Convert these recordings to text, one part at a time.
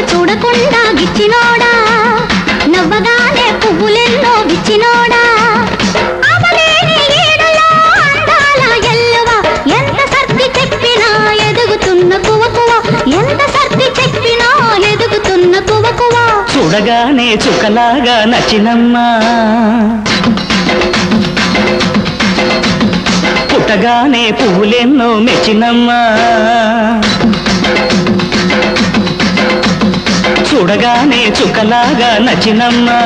చూడకుండా గిచ్చినోడా? నవ్వగానే పువ్వులెన్నో విచ్చినోడా? చూడగానే చుక్కలాగా నచ్చినమ్మా. పుట్టగానే పువ్వులెన్నో మెచ్చినమ్మా. చూడగానే చుక్కలాగా నచ్చినమ్మా.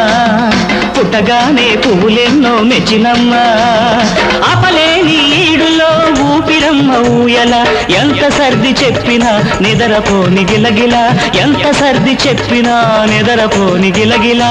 పుట్టగానే పువ్వులెన్నో మెచ్చినమ్మా. ఆపలేని ఈడులో ఊపిరమ్మ ఊయల. ఎంత సర్ది చెప్పినా నిదరపోని గిలగిలా. ఎంత సర్ది చెప్పినా నిదరపోని గిలగిలా.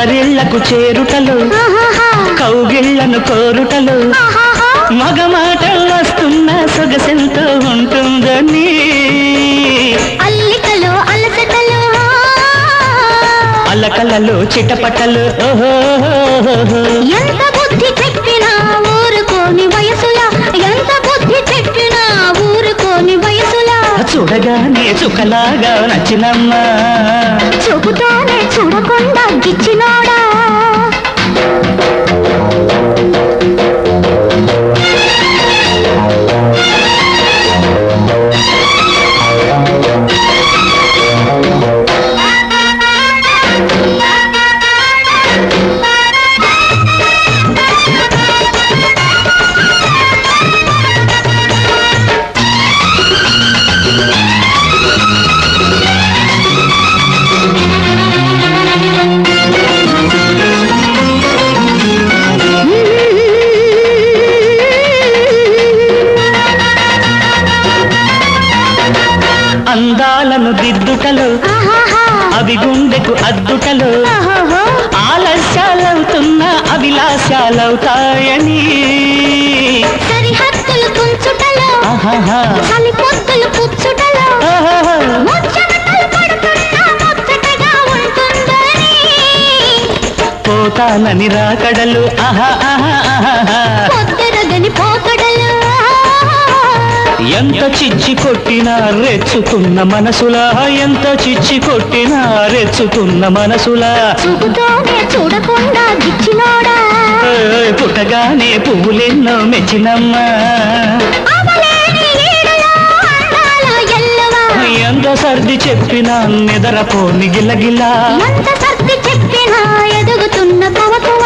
పొదరిళ్ళకు చేరుటలు కౌగిళ్ళను కోరుటలు ఆహాహా. మగమాట వస్తున్న సొగసెంతో ఉంటుందని అల్లికలో అలసటలో అల్లకల్లలో చిటపటలు. ఎంత బుద్ధి చెప్పినా చూడగానే సుఖలాగా నచ్చినమ్మా. చూపుతానే చూడకుండా గిచ్చినా ఆహాహా, అవి గుండెకు అద్దుటలు. ఆలస్యాలవుతున్న సరిహద్దులు పుచ్చుటలో. ఉంటుందని. పోతానని రాకడలు. ఆహా ఆహా ఆహాహా. ఎంత చిచ్చి కొట్టినా రెచ్చుతున్న మనసులా ఎంత చిచ్చి కొట్టినా రెచ్చుతున్న మనసులా. చూపుతోనే చూడకుండా గిచ్చినోడా? పుట్టగానే పువ్వులెన్నో మెచ్చినమ్మా. ఎంత సర్ది చెప్పినా నిదరపోని గిల్లగిల్లా ఎంత సర్ది చెప్పినా ఎదుగుతున్న కవకువా